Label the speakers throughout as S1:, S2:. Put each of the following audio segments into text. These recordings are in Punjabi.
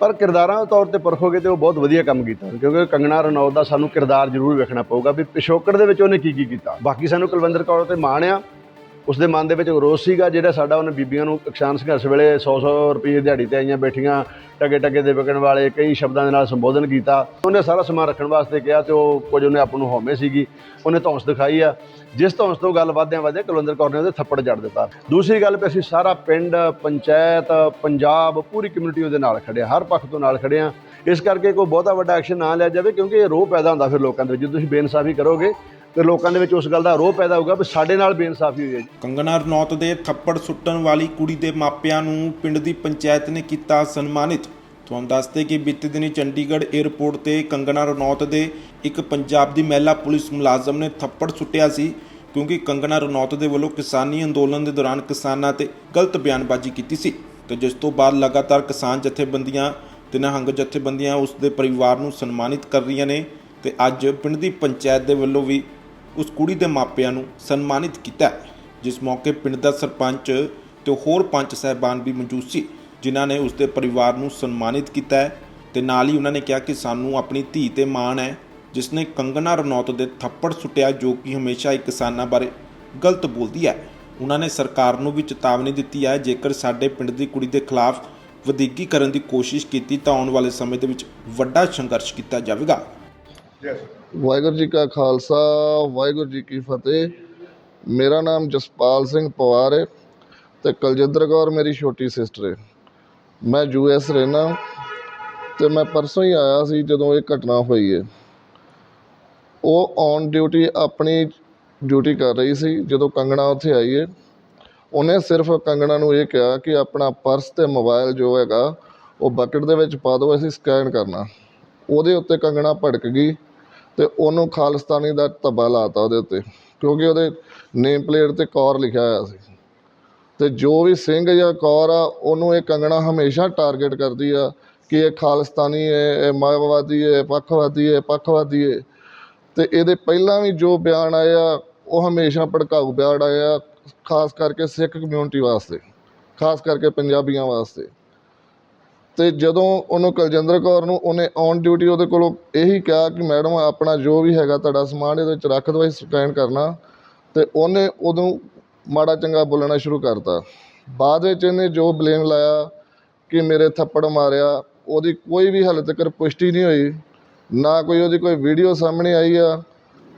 S1: ਪਰ ਕਿਰਦਾਰਾਂ ਦੇ ਤੌਰ ਤੇ ਪਰਖੋਗੇ ਤੇ ਉਹ ਬਹੁਤ ਵਧੀਆ ਕੰਮ ਕੀਤਾ। ਕਿਉਂਕਿ ਕੰਗਣਾ ਰਣੌਤ ਦਾ ਸਾਨੂੰ ਕਿਰਦਾਰ ਜ਼ਰੂਰ ਵੇਖਣਾ ਪਊਗਾ ਵੀ ਪਿਛੋਕੜ ਦੇ ਵਿੱਚ ਉਹਨੇ ਕੀ ਕੀ ਕੀਤਾ। ਬਾਕੀ ਸਾਨੂੰ ਕੁਲਵਿੰਦਰ ਕੌਰ ਤੇ ਮਾਣ ਆ। ਉਸ ਦੇ ਮਨ ਦੇ ਵਿੱਚ ਰੋਸ ਸੀਗਾ, ਜਿਹੜਾ ਸਾਡਾ ਉਹਨੇ ਬੀਬੀਆਂ ਨੂੰ ਕਿਸਾਨ ਸੰਘਰਸ਼ ਵੇਲੇ 100-100 ਰੁਪਏ ਦਿਹਾੜੀ ਤੇ ਆਈਆਂ ਬੈਠੀਆਂ ਟਕੇ ਟਕੇ ਦੇ ਵਿਕਣ ਵਾਲੇ ਕਈ ਸ਼ਬਦਾਂ ਦੇ ਨਾਲ ਸੰਬੋਧਨ ਕੀਤਾ। ਉਹਨੇ ਸਾਰਾ ਸਮਾਂ ਰੱਖਣ ਵਾਸਤੇ ਕਿਹਾ ਤੇ ਉਹ ਕੁਝ ਉਹਨੇ ਆਪ ਨੂੰ ਹਉਮੈ ਸੀਗੀ। ਉਹਨੇ ਧੌਂਸ ਦਿਖਾਈ ਆ। ਜਿਸ ਧੌਂਸ ਤੋਂ ਗੱਲ ਵਧਦਿਆਂ ਵਧਦਿਆਂ ਕੁਲਵਿੰਦਰ ਕੌਰ ਨੇ ਉਹਦੇ ਥੱਪੜ ਜੜ ਦਿੱਤਾ। ਦੂਸਰੀ ਗੱਲ ਵੀ ਅਸੀਂ ਸਾਰਾ ਪਿੰਡ, ਪੰਚਾਇਤ, ਪੰਜਾਬ, ਪੂਰੀ ਕਮਿਊਨਿਟੀ ਉਹਦੇ ਨਾਲ ਖੜੇ ਹਰ ਪੱਖ ਤੋਂ ਨਾਲ ਖੜੇ ਆ। ਇਸ ਕਰਕੇ ਕੋਈ ਬਹੁਤਾ ਵੱਡਾ ਐਕਸ਼ਨ ਨਾ ਲਿਆ ਜਾਵੇ, ਕਿਉਂਕਿ ਇਹ ਰੋਹ ਪੈਦਾ ਹੁੰਦਾ ਫਿਰ ਲੋਕਾਂ ਦੇ ਵਿੱਚ। ਜਦੋਂ ਤੁਸੀਂ ਬੇਇਨਸਾਫੀ ਕਰੋਗੇ ਤੇ ਲੋਕਾਂ ਦੇ ਵਿੱਚ ਉਸ ਗੱਲ ਦਾ ਰੋਹ ਪੈਦਾ ਹੋਊਗਾ ਵੀ ਸਾਡੇ ਨਾਲ ਬੇਇਨਸਾਫੀ ਹੋਈ ਹੈ
S2: ਕੰਗਨਾ ਰਣੌਤ ਦੇ ਥੱਪੜ ਸੁੱਟਣ ਵਾਲੀ ਕੁੜੀ ਦੇ ਮਾਪਿਆਂ ਨੂੰ ਪਿੰਡ ਦੀ ਪੰਚਾਇਤ ਨੇ ਕੀਤਾ ਸਨਮਾਨਿਤ। ਤੁਹਾਨੂੰ ਦੱਸਦੇ ਕਿ ਬੀਤੇ ਦਿਨੀ ਚੰਡੀਗੜ੍ਹ 에ਅਰਪੋਰਟ ਤੇ ਕੰਗਨਾ ਰਣੌਤ ਦੇ ਇੱਕ ਪੰਜਾਬ ਦੀ ਮਹਿਲਾ ਪੁਲਿਸ ਮੁਲਾਜ਼ਮ ਨੇ ਥੱਪੜ ਸੁੱਟਿਆ ਸੀ, ਕਿਉਂਕਿ ਕੰਗਨਾ ਰਣੌਤ ਦੇ ਵੱਲੋਂ ਕਿਸਾਨੀ ਅੰਦੋਲਨ ਦੇ ਦੌਰਾਨ ਕਿਸਾਨਾਂ ਤੇ ਗਲਤ ਬਿਆਨਬਾਜ਼ੀ ਕੀਤੀ ਸੀ ਤੇ ਜਿਸ ਤੋਂ ਬਾਅਦ ਲਗਾਤਾਰ ਕਿਸਾਨ ਜਥੇਬੰਦੀਆਂ ਤੇ ਨਿਹੰਗ ਜਥੇਬੰਦੀਆਂ ਉਸ ਦੇ ਪਰਿਵਾਰ ਨੂੰ ਸਨਮਾਨਿਤ ਕਰ ਰਹੀਆਂ ਨੇ ਤੇ ਅੱਜ ਪਿੰਡ ਦੀ ਪੰਚਾਇਤ ਦੇ ਵੱਲੋਂ ਵੀ ਉਸ ਕੁੜੀ ਦੇ ਮਾਪਿਆਂ ਨੂੰ ਸਨਮਾਨਿਤ ਕੀਤਾ ਜਿਸ ਮੌਕੇ ਪਿੰਡ ਦਾ ਸਰਪੰਚ ਤੇ ਹੋਰ ਪੰਚ ਸਹਿਬਾਨ ਵੀ ਮੌਜੂਦ ਸੀ, ਜਿਨ੍ਹਾਂ ਨੇ ਉਸ ਦੇ ਪਰਿਵਾਰ ਨੂੰ ਸਨਮਾਨਿਤ ਕੀਤਾ ਹੈ ਤੇ ਨਾਲ ਹੀ ਉਹਨਾਂ ਨੇ ਕਿਹਾ ਕਿ ਸਾਨੂੰ ਆਪਣੀ ਧੀ ਤੇ ਮਾਣ ਹੈ, ਜਿਸ ਨੇ ਕੰਗਨਾ ਰਣੌਤ ਦੇ ਥੱਪੜ ਸੁੱਟਿਆ ਜੋ ਕਿ ਹਮੇਸ਼ਾ ਹੀ ਕਿਸਾਨਾਂ ਬਾਰੇ ਗਲਤ ਬੋਲਦੀ ਹੈ। ਉਹਨਾਂ ਨੇ ਸਰਕਾਰ ਨੂੰ ਵੀ ਚੇਤਾਵਨੀ ਦਿੱਤੀ ਹੈ, ਜੇਕਰ ਸਾਡੇ ਪਿੰਡ ਦੀ ਕੁੜੀ ਦੇ ਖਿਲਾਫ ਵਧੀਕੀ ਕਰਨ ਦੀ ਕੋਸ਼ਿਸ਼ ਕੀਤੀ ਤਾਂ ਆਉਣ ਵਾਲੇ ਸਮੇਂ ਦੇ ਵਿੱਚ ਵੱਡਾ ਸੰਘਰਸ਼ ਕੀਤਾ ਜਾਵੇਗਾ।
S3: ਵਾਹਿਗੁਰੂ ਜੀ ਕਾ ਖਾਲਸਾ, ਵਾਹਿਗੁਰੂ ਜੀ ਕੀ ਫਤਿਹ। ਮੇਰਾ ਨਾਮ ਜਸਪਾਲ ਸਿੰਘ ਪਵਾਰ ਹੈ ਤੇ ਕੁਲਜਿੰਦਰ ਕੌਰ ਮੇਰੀ ਛੋਟੀ ਸਿਸਟਰ ਹੈ। ਮੈਂ ਯੂ ਐਸ ਰਹਿਣਾ ਤੇ ਮੈਂ ਪਰਸੋਂ ਹੀ ਆਇਆ ਸੀ ਜਦੋਂ ਇਹ ਘਟਨਾ ਹੋਈ ਹੈ। ਉਹ ਔਨ ਡਿਊਟੀ ਆਪਣੀ ਡਿਊਟੀ ਕਰ ਰਹੀ ਸੀ, ਜਦੋਂ ਕੰਗਣਾ ਉੱਥੇ ਆਈ ਹੈ। ਉਹਨੇ ਸਿਰਫ ਕੰਗਣਾ ਨੂੰ ਇਹ ਕਿਹਾ ਕਿ ਆਪਣਾ ਪਰਸ ਤੇ ਮੋਬਾਈਲ ਜੋ ਹੈਗਾ, ਉਹ ਬਕਟ ਦੇ ਵਿੱਚ ਪਾ ਦਿਓ, ਅਸੀਂ ਸਕੈਨ ਕਰਨਾ। ਉਹਦੇ ਉੱਤੇ ਕੰਗਣਾ ਭੜਕ ਗਈ ਤੇ ਉਹਨੂੰ ਖਾਲਿਸਤਾਨੀ ਦਾ ਧੱਬਾ ਲਾਤਾ ਉਹਦੇ ਉੱਤੇ, ਕਿਉਂਕਿ ਉਹਦੇ ਨੇਮ ਪਲੇਟ ਤੇ ਕੌਰ ਲਿਖਿਆ ਹੋਇਆ ਸੀ। ਤੇ ਜੋ ਵੀ ਸਿੰਘ ਜਾਂ ਕੌਰ ਆ, ਉਹਨੂੰ ਇਹ ਕੰਗਣਾ ਹਮੇਸ਼ਾ ਟਾਰਗੇਟ ਕਰਦੀ ਆ ਕਿ ਇਹ ਖਾਲਿਸਤਾਨੀ ਹੈ ਇਹ ਮਾਓਵਾਦੀ ਹੈ ਪੱਖਵਾਦੀ ਹੈ ਪੱਖਵਾਦੀ ਹੈ ਤੇ ਇਹਦੇ ਪਹਿਲਾਂ ਵੀ ਜੋ ਬਿਆਨ ਆਏ ਆ, ਉਹ ਹਮੇਸ਼ਾ ਭੜਕਾਊ ਬਿਆਨ ਆਏ ਆ, ਖਾਸ ਕਰਕੇ ਸਿੱਖ ਕਮਿਊਨਿਟੀ ਵਾਸਤੇ, ਖਾਸ ਕਰਕੇ ਪੰਜਾਬੀਆਂ ਵਾਸਤੇ। ਅਤੇ ਜਦੋਂ ਉਹਨੂੰ ਕੁਲਜਿੰਦਰ ਕੌਰ ਨੂੰ ਉਹਨੇ ਔਨ ਡਿਊਟੀ ਉਹਦੇ ਕੋਲੋਂ ਇਹੀ ਕਿਹਾ ਕਿ ਮੈਡਮ, ਆਪਣਾ ਜੋ ਵੀ ਹੈਗਾ ਤੁਹਾਡਾ ਸਮਾਨ ਇਹਦੇ ਵਿੱਚ ਰੱਖ ਦਿਓ, ਅਸੀਂ ਸਕੈਨ ਕਰਨਾ। ਅਤੇ ਉਹਨੇ ਉਦੋਂ ਮਾੜਾ ਚੰਗਾ ਬੋਲਣਾ ਸ਼ੁਰੂ ਕਰਤਾ। ਬਾਅਦ ਵਿੱਚ ਇਹਨੇ ਜੋ ਬਲੇਮ ਲਾਇਆ ਕਿ ਮੇਰੇ ਥੱਪੜ ਮਾਰਿਆ, ਉਹਦੀ ਕੋਈ ਵੀ ਹਾਲੇ ਤੱਕ ਪੁਸ਼ਟੀ ਨਹੀਂ ਹੋਈ। ਨਾ ਕੋਈ ਉਹਦੀ ਕੋਈ ਵੀਡੀਓ ਸਾਹਮਣੇ ਆਈ ਆ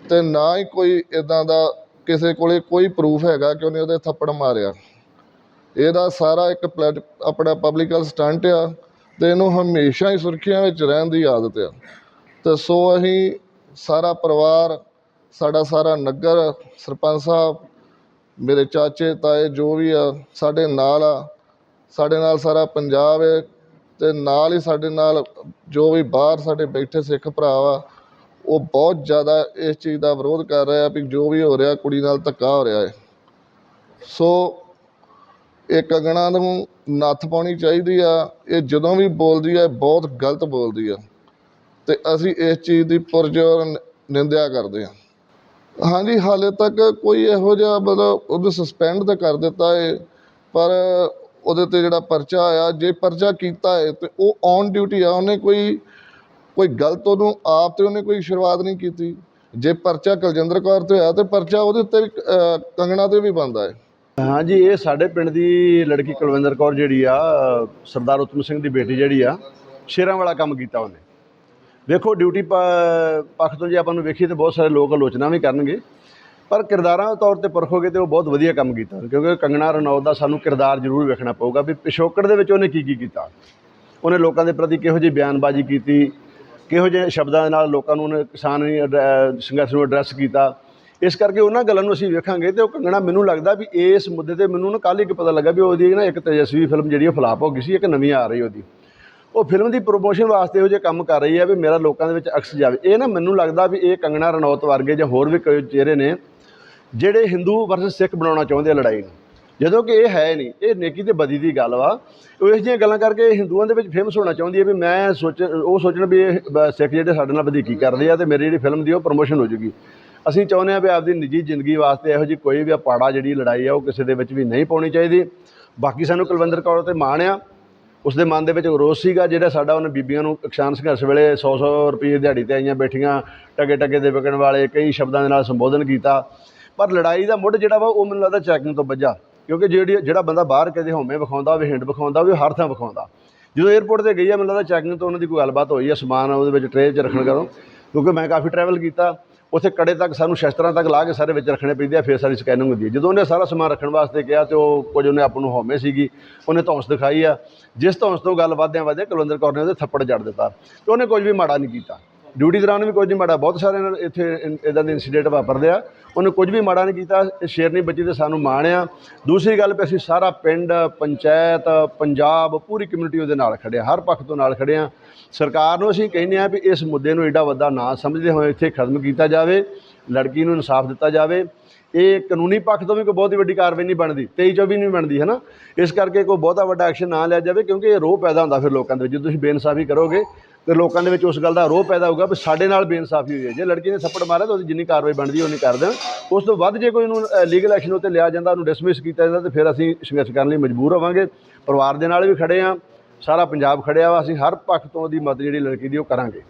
S3: ਅਤੇ ਨਾ ਹੀ ਕੋਈ ਇਦਾਂ ਦਾ ਕਿਸੇ ਕੋਲੇ ਕੋਈ ਪ੍ਰੂਫ ਹੈਗਾ ਕਿ ਉਹਨੇ ਉਹਦੇ ਥੱਪੜ ਮਾਰਿਆ। ਇਹਦਾ ਸਾਰਾ ਇੱਕ ਪਲੈਟ, ਆਪਣਾ ਪਬਲਿਕਲ ਸਟੰਟ ਆ। ਤੇ ਇਹਨੂੰ ਹਮੇਸ਼ਾ ਹੀ ਸੁਰਖੀਆਂ ਵਿੱਚ ਰਹਿਣ ਦੀ ਆਦਤ ਆ। ਤੇ ਸੋ ਅਸੀਂ ਸਾਰਾ ਪਰਿਵਾਰ, ਸਾਡਾ ਸਾਰਾ ਨਗਰ, ਸਰਪੰਚ ਸਾਹਿਬ, ਮੇਰੇ ਚਾਚੇ, ਤਾਏ ਜੋ ਵੀ ਆ, ਸਾਡੇ ਨਾਲ ਆ। ਸਾਡੇ ਨਾਲ ਸਾਰਾ ਪੰਜਾਬ ਹੈ ਤੇ ਨਾਲ ਹੀ ਸਾਡੇ ਨਾਲ ਜੋ ਵੀ ਬਾਹਰ ਸਾਡੇ ਬੈਠੇ ਸਿੱਖ ਭਰਾ ਆ ਉਹ ਬਹੁਤ ਜ਼ਿਆਦਾ ਇਸ ਚੀਜ਼ ਦਾ ਵਿਰੋਧ ਕਰ ਰਿਹਾ ਵੀ ਜੋ ਵੀ ਹੋ ਰਿਹਾ ਕੁੜੀ ਨਾਲ ਧੱਕਾ ਹੋ ਰਿਹਾ ਹੈ ਸੋ ਇਹ ਕੰਗਣਾ ਨੂੰ ਨੱਥ ਪਾਉਣੀ ਚਾਹੀਦੀ ਆ, ਇਹ ਜਦੋਂ ਵੀ ਬੋਲਦੀ ਆ ਬਹੁਤ ਗਲਤ ਬੋਲਦੀ ਆ। ਅਤੇ ਅਸੀਂ ਇਸ ਚੀਜ਼ ਦੀ ਪੁਰਜੋਰ ਨਿੰਦਿਆ ਕਰਦੇ ਹਾਂ ਹਾਂਜੀ, ਹਾਲੇ ਤੱਕ ਕੋਈ ਇਹੋ ਜਿਹਾ ਮਤਲਬ ਉਹਨੂੰ ਸਸਪੈਂਡ ਤਾਂ ਕਰ ਦਿੱਤਾ ਹੈ ਪਰ ਉਹਦੇ ਤੇ ਜਿਹੜਾ ਪਰਚਾ ਆਇਆ, ਜੇ ਪਰਚਾ ਕੀਤਾ ਹੈ ਤਾਂ ਉਹ ਔਨ ਡਿਊਟੀ ਆ, ਉਹਨੇ ਕੋਈ ਕੋਈ ਗਲਤ ਉਹਨੂੰ ਆਪ ਤੇ ਉਹਨੇ ਕੋਈ ਸ਼ੁਰੂਆਤ ਨਹੀਂ ਕੀਤੀ। ਜੇ ਪਰਚਾ ਕੁਲਜਿੰਦਰ ਕੌਰ ਤੇ ਹੋਇਆ, ਤੇ ਪਰਚਾ ਉਹਦੇ ਉੱਤੇ ਕੰਗਣਾ ਤੇ ਵੀ ਬਣਦਾ ਹੈ
S1: ਹਾਂਜੀ, ਇਹ ਸਾਡੇ ਪਿੰਡ ਦੀ ਲੜਕੀ ਕੁਲਵਿੰਦਰ ਕੌਰ ਜਿਹੜੀ ਆ, ਸਰਦਾਰ ਉਤਮ ਸਿੰਘ ਦੀ ਬੇਟੀ ਜਿਹੜੀ ਆ, ਸ਼ੇਰਾਂ ਵਾਲਾ ਕੰਮ ਕੀਤਾ ਉਹਨੇ। ਵੇਖੋ, ਡਿਊਟੀ ਪ- ਪੱਖ ਤੋਂ ਜੇ ਆਪਾਂ ਨੂੰ ਵੇਖੀਏ ਤਾਂ ਬਹੁਤ ਸਾਰੇ ਲੋਕ ਆਲੋਚਨਾ ਵੀ ਕਰਨਗੇ। ਪਰ ਕਿਰਦਾਰਾਂ ਦੇ ਤੌਰ ਤੇ ਪਰਖੋਗੇ ਤੇ ਉਹ ਬਹੁਤ ਵਧੀਆ ਕੰਮ ਕੀਤਾ। ਕਿਉਂਕਿ ਕੰਗਣਾ ਰਣੌਤ ਦਾ ਸਾਨੂੰ ਕਿਰਦਾਰ ਜ਼ਰੂਰ ਵੇਖਣਾ ਪਊਗਾ ਵੀ ਪਿਛੋਕੜ ਦੇ ਵਿੱਚ ਉਹਨੇ ਕੀ ਕੀ ਕੀਤਾ। ਉਹਨੇ ਲੋਕਾਂ ਦੇ ਪ੍ਰਤੀ ਕਿਹੋ ਜਿਹੀ ਬਿਆਨਬਾਜ਼ੀ ਕੀਤੀ, ਕਿਹੋ ਜਿਹੇ ਸ਼ਬਦਾਂ ਦੇ ਨਾਲ ਲੋਕਾਂ ਨੂੰ ਉਹਨੇ ਕਿਸਾਨ ਸੰਘਰਸ਼ ਨੂੰ ਐਡਰੈਸ ਕੀਤਾ। ਇਸ ਕਰਕੇ ਉਹਨਾਂ ਗੱਲਾਂ ਨੂੰ ਅਸੀਂ ਵੇਖਾਂਗੇ ਤੇ ਉਹ ਕੰਗਣਾ ਮੈਨੂੰ ਲੱਗਦਾ ਵੀ ਇਸ ਮੁੱਦੇ ਤੇ ਮੈਨੂੰ ਨਾ ਕੱਲ੍ਹ ਇੱਕ ਪਤਾ ਲੱਗਾ ਵੀ ਉਹਦੀ ਨਾ ਇੱਕ ਤੇਜਸਵੀ ਫਿਲਮ ਜਿਹੜੀ ਉਹ ਫਲਾਪ ਹੋ ਗਈ ਸੀ, ਇੱਕ ਨਵੀਂ ਆ ਰਹੀ ਉਹਦੀ। ਉਹ ਫਿਲਮ ਦੀ ਪ੍ਰੋਮੋਸ਼ਨ ਵਾਸਤੇ ਉਹ ਜੇ ਕੰਮ ਕਰ ਰਹੀ ਹੈ ਵੀ ਮੇਰਾ ਲੋਕਾਂ ਦੇ ਵਿੱਚ ਅਕਸ ਜਾਵੇ। ਇਹ ਨਾ ਮੈਨੂੰ ਲੱਗਦਾ ਵੀ ਇਹ ਕੰਗਣਾ ਰਣੌਤ ਵਰਗੇ ਜਾਂ ਹੋਰ ਵੀ ਕੋਈ ਚਿਹਰੇ ਨੇ ਜਿਹੜੇ ਹਿੰਦੂ ਵਰਸਸ ਸਿੱਖ ਬਣਾਉਣਾ ਚਾਹੁੰਦੇ ਆ ਲੜਾਈ ਨੂੰ। ਜਦੋਂ ਕਿ ਇਹ ਹੈ ਨਹੀਂ, ਇਹ ਨੇਕੀ ਤੇ ਬਦੀ ਦੀ ਗੱਲ ਵਾ। ਉਹ ਇਸ ਜਿਹੀਆਂ ਗੱਲਾਂ ਕਰਕੇ ਹਿੰਦੂਆਂ ਦੇ ਵਿੱਚ ਫੇਮਸ ਹੋਣਾ ਚਾਹੁੰਦੀ ਹੈ ਵੀ ਮੈਂ ਸੋਚ, ਉਹ ਸੋਚਣ ਵੀ ਇਹ ਬ- ਸਿੱਖ ਜਿਹੜੇ ਸਾਡੇ ਨਾਲ ਵਧੀਕੀ ਕਰਦੇ ਆ ਤੇ ਮੇਰੀ ਜਿਹੜੀ ਫਿਲਮ ਦੀ ਉਹ ਪ੍ਰੋਮੋਸ਼ਨ ਹੋ ਜੂਗੀ। ਅਸੀਂ ਚਾਹੁੰਦੇ ਹਾਂ ਵੀ ਆਪਦੀ ਨਿੱਜੀ ਜ਼ਿੰਦਗੀ ਵਾਸਤੇ ਇਹੋ ਜਿਹੀ ਕੋਈ ਵੀ ਪਾੜਾ ਜਿਹੜੀ ਲੜਾਈ ਆ ਉਹ ਕਿਸੇ ਦੇ ਵਿੱਚ ਵੀ ਨਹੀਂ ਪਾਉਣੀ ਚਾਹੀਦੀ। ਬਾਕੀ ਸਾਨੂੰ ਕੁਲਵਿੰਦਰ ਕੌਰ ਤੇ ਮਾਣ ਆ। ਉਸ ਦੇ ਮਨ ਦੇ ਵਿੱਚ ਰੋਸ ਸੀਗਾ ਜਿਹੜਾ ਸਾਡਾ ਉਹਨੇ ਬੀਬੀਆਂ ਨੂੰ ਕਿਸਾਨ ਸੰਘਰਸ਼ ਵੇਲੇ 100-100 ਰੁਪਏ ਦਿਹਾੜੀ ਤੇ ਆਈਆਂ ਬੈਠੀਆਂ ਟਕੇ ਟਕੇ ਦੇ ਵਿਕਣ ਵਾਲੇ, ਕਈ ਸ਼ਬਦਾਂ ਦੇ ਨਾਲ ਸੰਬੋਧਨ ਕੀਤਾ। ਪਰ ਲੜਾਈ ਦਾ ਮੁੱਢ ਜਿਹੜਾ ਵਾ ਉਹ ਮੈਨੂੰ ਲੱਗਦਾ ਚੈਕਿੰਗ ਤੋਂ ਵੱਜਾ। ਕਿਉਂਕਿ ਜਿਹੜੀ, ਜਿਹੜਾ ਬੰਦਾ ਬਾਹਰ ਕਿਤੇ ਹੋਮੇ ਵਿਖਾਉਂਦਾ ਹੋਵੇ ਹਿੰਡ ਵਿਖਾਉਂਦਾ ਹੋਵੇ ਉਹ ਹਰ ਥਾਂ ਵਿਖਾਉਂਦਾ। ਜਦੋਂ 에ਅਰਪੋਰਟ ਤੇ ਗਈ ਆ, ਮੈਨੂੰ ਲੱਗਦਾ ਚੈਕਿੰਗ ਤੋਂ ਉਹਨਾਂ ਦੀ ਕੋਈ ਗੱਲਬਾਤ ਹੋਈ ਆ, ਸਮਾਨ ਉਹਦੇ ਵਿੱਚ ਟ੍ਰੇ 'ਚ ਰੱਖਣ ਕਰੋ ਕਿਉਂਕਿ ਮੈਂ ਕਾਫੀ ਟਰੈਵਲ ਕੀਤਾ। ਉੱਥੇ ਕੜੇ ਤੱਕ ਸਾਨੂੰ ਸ਼ਸਤਰਾਂ ਤੱਕ ਲਾ ਕੇ ਸਾਰੇ ਵਿੱਚ ਰੱਖਣੇ ਪੈਂਦੇ ਆ, ਫਿਰ ਸਾਰੀ ਸਕੈਨਿੰਗ ਹੁੰਦੀ ਹੈ। ਜਦੋਂ ਉਹਨੇ ਸਾਰਾ ਸਮਾਨ ਰੱਖਣ ਵਾਸਤੇ ਕਿਹਾ ਤੇ ਉਹ ਕੁਝ ਉਹਨੇ ਆਪ ਨੂੰ ਹਉਮੈ ਸੀਗੀ, ਉਹਨੇ ਧੌਂਸ ਦਿਖਾਈ ਆ। ਜਿਸ ਧੌਂਸ ਤੋਂ ਗੱਲ ਵਧਦਿਆਂ ਵਧਦਿਆਂ ਕੁਲਵਿੰਦਰ ਕੌਰ ਨੇ ਉਹਦੇ ਥੱਪੜ ਜੜ ਦਿੱਤਾ ਤੇ ਉਹਨੇ ਕੁਝ ਵੀ ਮਾੜਾ ਨਹੀਂ ਕੀਤਾ। ਡਿਊਟੀ ਦੌਰਾਨ ਵੀ ਕੁਝ ਨਹੀਂ, ਮਾੜਾ ਬਹੁਤ ਸਾਰੇ ਨਾਲ ਇੱਥੇ ਇਦਾਂ ਦੇ ਇਨਸੀਡੈਂਟ ਵਾਪਰਦੇ ਆ। ਉਹਨੇ ਕੁਝ ਵੀ ਮਾੜਾ ਨਹੀਂ ਕੀਤਾ ਸ਼ੇਰਨੀ ਬੱਚੀ ਤੇ ਸਾਨੂੰ ਮਾਣ ਆ ਦੂਸਰੀ ਗੱਲ ਵੀ ਅਸੀਂ ਸਾਰਾ ਪਿੰਡ, ਪੰਚਾਇਤ, ਪੰਜਾਬ, ਪੂਰੀ ਕਮਿਊਨਿਟੀ ਉਹਦੇ ਨਾਲ ਖੜੇ ਆ ਹਰ ਪੱਖ ਤੋਂ ਨਾਲ ਖੜੇ ਆ ਸਰਕਾਰ ਨੂੰ ਅਸੀਂ ਕਹਿੰਦੇ ਆ ਵੀ ਇਸ ਮੁੱਦੇ ਨੂੰ ਏਡਾ ਵੱਡਾ ਨਾ ਸਮਝਦੇ ਹੋਏ ਇੱਥੇ ਖਤਮ ਕੀਤਾ ਜਾਵੇ, ਲੜਕੀ ਨੂੰ ਇਨਸਾਫ ਦਿੱਤਾ ਜਾਵੇ। ਇਹ ਕਾਨੂੰਨੀ ਪੱਖ ਤੋਂ ਵੀ ਕੋਈ ਬਹੁਤੀ ਵੱਡੀ ਕਾਰਵਾਈ ਨਹੀਂ ਬਣਦੀ 23 ਚੋਂ ਵੀ ਨਹੀਂ ਬਣਦੀ ਹੈ ਨਾ ਇਸ ਕਰਕੇ ਕੋਈ ਬਹੁਤਾ ਵੱਡਾ ਐਕਸ਼ਨ ਨਾ ਲਿਆ ਜਾਵੇ, ਕਿਉਂਕਿ ਇਹ ਰੋਹ ਪੈਦਾ ਹੁੰਦਾ ਫਿਰ ਲੋਕਾਂ ਦੇ ਵਿੱਚ ਜਦੋਂ ਤੁਸੀਂ ਬੇਇਨਸਾਫੀ ਕਰੋਗੇ ਤੇ ਲੋਕਾਂ ਦੇ ਵਿੱਚ ਉਸ ਗੱਲ ਦਾ ਰੋਹ ਪੈਦਾ ਹੋਊਗਾ ਵੀ ਸਾਡੇ ਨਾਲ ਬੇਇਨਸਾਫੀ ਹੋਈ ਹੈ। ਜੇ ਲੜਕੀ ਨੇ ਥੱਪੜ ਮਾਰਿਆ ਤਾਂ ਉਹਦੀ ਜਿੰਨੀ ਕਾਰਵਾਈ ਬਣਦੀ ਹੈ, ਉਨੀ ਕਰ ਦੇਣ। ਉਸ ਤੋਂ ਵੱਧ ਜੇ ਕੋਈ ਉਹਨੂੰ ਲੀਗਲ ਐਕਸ਼ਨ ਉੱਤੇ ਲਿਆ ਜਾਂਦਾ, ਉਹਨੂੰ ਡਿਸਮਿਸ ਕੀਤਾ ਜਾਂਦਾ, ਤੇ ਫਿਰ ਅਸੀਂ ਸੰਘਰਸ਼ ਕਰਨ ਲਈ ਮਜਬੂਰ ਹੋਵਾਂਗੇ। ਪਰਿਵਾਰ ਦੇ ਨਾਲ ਵੀ ਖੜੇ ਆ ਸਾਰਾ ਪੰਜਾਬ ਖੜਿਆ ਵਾ, ਅਸੀਂ ਹਰ ਪੱਖ ਤੋਂ ਉਹਦੀ ਮਦਦ ਜਿਹੜੀ ਲੜਕੀ ਦੀ ਉਹ ਕਰਾਂਗੇ।